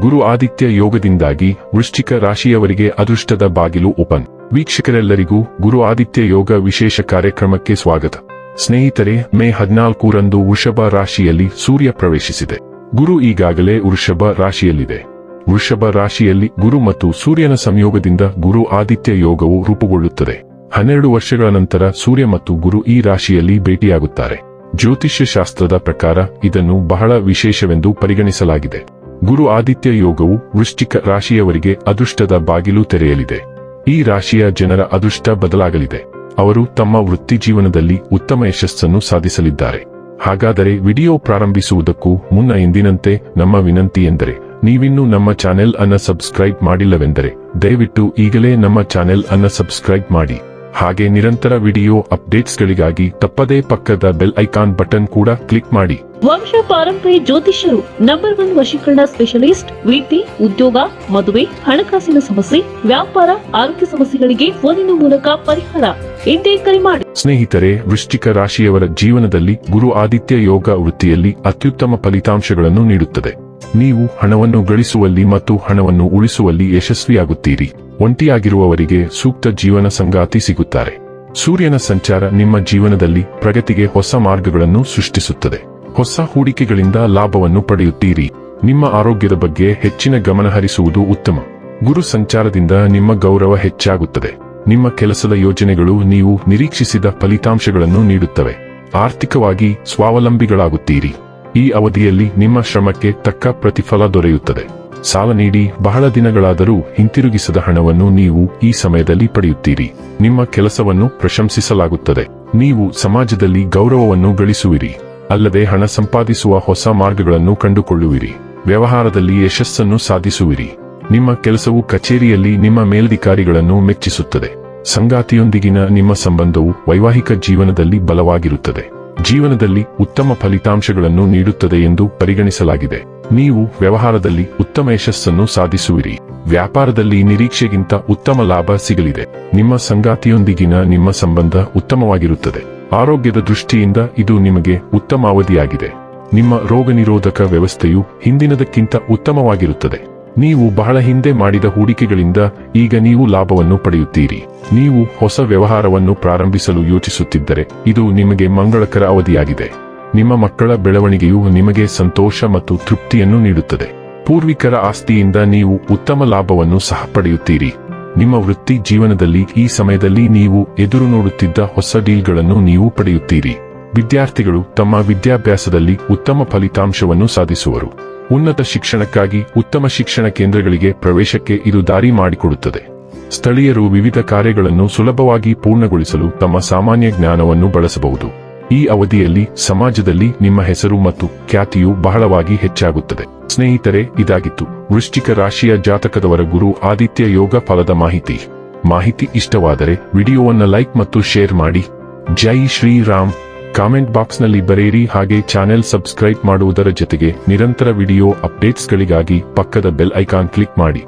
ಗುರು ಆದಿತ್ಯ ಯೋಗದಿಂದಾಗಿ ವೃಶ್ಚಿಕ ರಾಶಿಯವರಿಗೆ ಅದೃಷ್ಟದ ಬಾಗಿಲು ಓಪನ್. ವೀಕ್ಷಕರೆಲ್ಲರಿಗೂ ಗುರು ಆದಿತ್ಯ ಯೋಗ ವಿಶೇಷ ಕಾರ್ಯಕ್ರಮಕ್ಕೆ ಸ್ವಾಗತ. ಸ್ನೇಹಿತರೆ, ಮೇ ಹದಿನಾಲ್ಕರಂದು ವೃಷಭ ರಾಶಿಯಲ್ಲಿ ಸೂರ್ಯ ಪ್ರವೇಶಿಸಿದೆ. ಗುರು ಈಗಾಗಲೇ ವೃಷಭ ರಾಶಿಯಲ್ಲಿದೆ. ವೃಷಭ ರಾಶಿಯಲ್ಲಿ ಗುರು ಮತ್ತು ಸೂರ್ಯನ ಸಂಯೋಗದಿಂದ ಗುರು ಆದಿತ್ಯ ಯೋಗವು ರೂಪುಗೊಳ್ಳುತ್ತದೆ. ಹನ್ನೆರಡು ವರ್ಷಗಳ ನಂತರ ಸೂರ್ಯ ಮತ್ತು ಗುರು ಈ ರಾಶಿಯಲ್ಲಿ ಭೇಟಿಯಾಗುತ್ತಾರೆ. ಜ್ಯೋತಿಷ್ಯ ಶಾಸ್ತ್ರದ ಪ್ರಕಾರ ಇದನ್ನು ಬಹಳ ವಿಶೇಷವೆಂದು ಪರಿಗಣಿಸಲಾಗಿದೆ. ಗುರು ಆದಿತ್ಯ ಯೋಗವು ವೃಶ್ಚಿಕ ರಾಶಿಯವರಿಗೆ ಅದೃಷ್ಟದ ಬಾಗಿಲು ತೆರೆಯಲಿದೆ. ಈ ರಾಶಿಯ ಜನರ ಅದೃಷ್ಟ ಬದಲಾಗಲಿದೆ. ಅವರು ತಮ್ಮ ವೃತ್ತಿ ಜೀವನದಲ್ಲಿ ಉತ್ತಮ ಯಶಸ್ಸನ್ನು ಸಾಧಿಸಲಿದ್ದಾರೆ. ಹಾಗಾದರೆ ವಿಡಿಯೋ ಪ್ರಾರಂಭಿಸುವುದಕ್ಕೂ ಮುನ್ನ ಎಂದಿನಂತೆ ನಮ್ಮ ವಿನಂತಿ ಎಂದರೆ, ನೀವಿನ್ನೂ ನಮ್ಮ ಚಾನೆಲ್ ಅನ್ನ ಸಬ್ಸ್ಕ್ರೈಬ್ ಮಾಡಿಲ್ಲವೆಂದರೆ, ದಯವಿಟ್ಟು ಈಗಲೇ ನಮ್ಮ ಚಾನೆಲ್ ಅನ್ನ ಸಬ್ಸ್ಕ್ರೈಬ್ ಮಾಡಿ. ಹಾಗೆ ನಿರಂತರ ವಿಡಿಯೋ ಅಪ್ಡೇಟ್ಸ್ಗಳಿಗಾಗಿ ತಪ್ಪದೇ ಪಕ್ಕದ ಬೆಲ್ ಐಕಾನ್ ಬಟನ್ ಕೂಡ ಕ್ಲಿಕ್ ಮಾಡಿ. ವಂಶ ಪಾರಂಪರೆ ಜ್ಯೋತಿಷ್ಯರು ನಂಬರ್ ಒನ್ ವಶೀಕರಣ ಸ್ಪೆಷಲಿಸ್ಟ್ ವಿದ್ಯೆ ಉದ್ಯೋಗ ಮದುವೆ ಹಣಕಾಸಿನ ಸಮಸ್ಯೆ ವ್ಯಾಪಾರ ಆರೋಗ್ಯ ಸಮಸ್ಯೆಗಳಿಗೆ ಫೋನಿನ ಮೂಲಕ ಪರಿಹಾರ ಎಂದೇ ಕರೆ ಮಾಡಿ. ಸ್ನೇಹಿತರೆ ವೃಶ್ಚಿಕ ರಾಶಿಯವರ ಜೀವನದಲ್ಲಿ ಗುರು ಆದಿತ್ಯ ಯೋಗ ವೃತ್ತಿಯಲ್ಲಿ ಅತ್ಯುತ್ತಮ ಫಲಿತಾಂಶಗಳನ್ನು ನೀಡುತ್ತದೆ. ನೀವು ಹಣವನ್ನು ಗಳಿಸುವಲ್ಲಿ ಮತ್ತು ಹಣವನ್ನು ಉಳಿಸುವಲ್ಲಿ ಯಶಸ್ವಿಯಾಗುತ್ತೀರಿ. ಒಂಟಿಯಾಗಿರುವವರಿಗೆ ಸೂಕ್ತ ಜೀವನ ಸಂಗಾತಿ ಸಿಗುತ್ತಾರೆ. ಸೂರ್ಯನ ಸಂಚಾರ ನಿಮ್ಮ ಜೀವನದಲ್ಲಿ ಪ್ರಗತಿಗೆ ಹೊಸ ಮಾರ್ಗಗಳನ್ನು ಸೃಷ್ಟಿಸುತ್ತದೆ. ಹೊಸ ಹೂಡಿಕೆಗಳಿಂದ ಲಾಭವನ್ನು ಪಡೆಯುತ್ತೀರಿ. ನಿಮ್ಮ ಆರೋಗ್ಯದ ಬಗ್ಗೆ ಹೆಚ್ಚಿನ ಗಮನ ಹರಿಸುವುದು ಉತ್ತಮ. ಗುರು ಸಂಚಾರದಿಂದ ನಿಮ್ಮ ಗೌರವ ಹೆಚ್ಚಾಗುತ್ತದೆ. ನಿಮ್ಮ ಕೆಲಸದ ಯೋಜನೆಗಳು ನೀವು ನಿರೀಕ್ಷಿಸಿದ ಫಲಿತಾಂಶಗಳನ್ನು ನೀಡುತ್ತವೆ. ಆರ್ಥಿಕವಾಗಿ ಸ್ವಾವಲಂಬಿಗಳಾಗುತ್ತೀರಿ. ಈ ಅವಧಿಯಲ್ಲಿ ನಿಮ್ಮ ಶ್ರಮಕ್ಕೆ ತಕ್ಕ ಪ್ರತಿಫಲ ದೊರೆಯುತ್ತದೆ. ಸಾಲ ನೀಡಿ ಬಹಳ ದಿನಗಳಾದರೂ ಹಿಂತಿರುಗಿಸದ ಹಣವನ್ನು ನೀವು ಈ ಸಮಯದಲ್ಲಿ ಪಡೆಯುತ್ತೀರಿ. ನಿಮ್ಮ ಕೆಲಸವನ್ನು ಪ್ರಶಂಸಿಸಲಾಗುತ್ತದೆ. ನೀವು ಸಮಾಜದಲ್ಲಿ ಗೌರವವನ್ನು ಗಳಿಸುವಿರಿ. ಅಲ್ಲದೆ ಹಣ ಸಂಪಾದಿಸುವ ಹೊಸ ಮಾರ್ಗಗಳನ್ನು ಕಂಡುಕೊಳ್ಳುವಿರಿ. ವ್ಯವಹಾರದಲ್ಲಿ ಯಶಸ್ಸನ್ನು ಸಾಧಿಸುವಿರಿ. ನಿಮ್ಮ ಕೆಲಸವು ಕಚೇರಿಯಲ್ಲಿ ನಿಮ್ಮ ಮೇಲಧಿಕಾರಿಗಳನ್ನು ಮೆಚ್ಚಿಸುತ್ತದೆ. ಸಂಗಾತಿಯೊಂದಿಗಿನ ನಿಮ್ಮ ಸಂಬಂಧವು ವೈವಾಹಿಕ ಜೀವನದಲ್ಲಿ ಬಲವಾಗಿರುತ್ತದೆ. ಜೀವನದಲ್ಲಿ ಉತ್ತಮ ಫಲಿತಾಂಶಗಳನ್ನು ನೀಡುತ್ತದೆ ಎಂದು ಪರಿಗಣಿಸಲಾಗಿದೆ. ನೀವು ವ್ಯವಹಾರದಲ್ಲಿ ಉತ್ತಮ ಯಶಸ್ಸನ್ನು ಸಾಧಿಸುವಿರಿ. ವ್ಯಾಪಾರದಲ್ಲಿ ನಿರೀಕ್ಷೆಗಿಂತ ಉತ್ತಮ ಲಾಭ ಸಿಗಲಿದೆ. ನಿಮ್ಮ ಸಂಗಾತಿಯೊಂದಿಗಿನ ನಿಮ್ಮ ಸಂಬಂಧ ಉತ್ತಮವಾಗಿರುತ್ತದೆ. ಆರೋಗ್ಯದ ದೃಷ್ಟಿಯಿಂದ ಇದು ನಿಮಗೆ ಉತ್ತಮ ಅವಧಿಯಾಗಿದೆ. ನಿಮ್ಮ ರೋಗ ನಿರೋಧಕ ವ್ಯವಸ್ಥೆಯು ಹಿಂದಿನದಕ್ಕಿಂತ ಉತ್ತಮವಾಗಿರುತ್ತದೆ. ನೀವು ಬಹಳ ಹಿಂದೆ ಮಾಡಿದ ಹೂಡಿಕೆಗಳಿಂದ ಈಗ ನೀವು ಲಾಭವನ್ನು ಪಡೆಯುತ್ತೀರಿ. ನೀವು ಹೊಸ ವ್ಯವಹಾರವನ್ನು ಪ್ರಾರಂಭಿಸಲು ಯೋಚಿಸುತ್ತಿದ್ದರೆ ಇದು ನಿಮಗೆ ಮಂಗಳಕರ ಅವಧಿಯಾಗಿದೆ. ನಿಮ್ಮ ಮಕ್ಕಳ ಬೆಳವಣಿಗೆಯು ನಿಮಗೆ ಸಂತೋಷ ಮತ್ತು ತೃಪ್ತಿಯನ್ನು ನೀಡುತ್ತದೆ. ಪೂರ್ವಿಕರ ಆಸ್ತಿಯಿಂದ ನೀವು ಉತ್ತಮ ಲಾಭವನ್ನು ಸಹ ಪಡೆಯುತ್ತೀರಿ. ನಿಮ್ಮ ವೃತ್ತಿ ಜೀವನದಲ್ಲಿ ಈ ಸಮಯದಲ್ಲಿ ನೀವು ಎದುರು ನೋಡುತ್ತಿದ್ದ ಹೊಸ ಡೀಲ್ಗಳನ್ನು ನೀವು ಪಡೆಯುತ್ತೀರಿ. ವಿದ್ಯಾರ್ಥಿಗಳು ತಮ್ಮ ವಿದ್ಯಾಭ್ಯಾಸದಲ್ಲಿ ಉತ್ತಮ ಫಲಿತಾಂಶವನ್ನು ಸಾಧಿಸುವರು. ಉನ್ನತ ಶಿಕ್ಷಣಕ್ಕಾಗಿ ಉತ್ತಮ ಶಿಕ್ಷಣ ಕೇಂದ್ರಗಳಿಗೆ ಪ್ರವೇಶಕ್ಕೆ ಇದು ದಾರಿ ಮಾಡಿಕೊಡುತ್ತದೆ. ಸ್ಥಳೀಯರು ವಿವಿಧ ಕಾರ್ಯಗಳನ್ನು ಸುಲಭವಾಗಿ ಪೂರ್ಣಗೊಳಿಸಲು ತಮ್ಮ ಸಾಮಾನ್ಯ ಜ್ಞಾನವನ್ನು ಬಳಸಬಹುದು. ಈ ಅವಧಿಯಲ್ಲಿ ಸಮಾಜದಲ್ಲಿ ನಿಮ್ಮ ಹೆಸರು ಮತ್ತು ಖ್ಯಾತಿಯು ಬಹಳವಾಗಿ ಹೆಚ್ಚಾಗುತ್ತದೆ. ಸ್ನೇಹಿತರೆ, ಇದಾಗಿತ್ತು. ವೃಶ್ಚಿಕ ರಾಶಿಯ ಜಾತಕದವರ ಗುರು ಆದಿತ್ಯ ಯೋಗ ಫಲದ ಮಾಹಿತಿ. ಮಾಹಿತಿ ಇಷ್ಟವಾದರೆ ವಿಡಿಯೋವನ್ನ ಲೈಕ್ ಮತ್ತು ಶೇರ್ ಮಾಡಿ. ಜೈ ಶ್ರೀರಾಮ್. ಕಾಮೆಂಟ್ ಬಾಕ್ಸ್ನಲ್ಲಿ ಬರೆಯಿರಿ. ಹಾಗೆ ಚಾನೆಲ್ ಸಬ್ಸ್ಕ್ರೈಬ್ ಮಾಡುವುದರ ಜೊತೆಗೆ ನಿರಂತರ ವಿಡಿಯೋ ಅಪ್ಡೇಟ್ಸ್ಗಳಿಗಾಗಿ ಪಕ್ಕದ ಬೆಲ್ ಐಕಾನ್ ಕ್ಲಿಕ್ ಮಾಡಿ.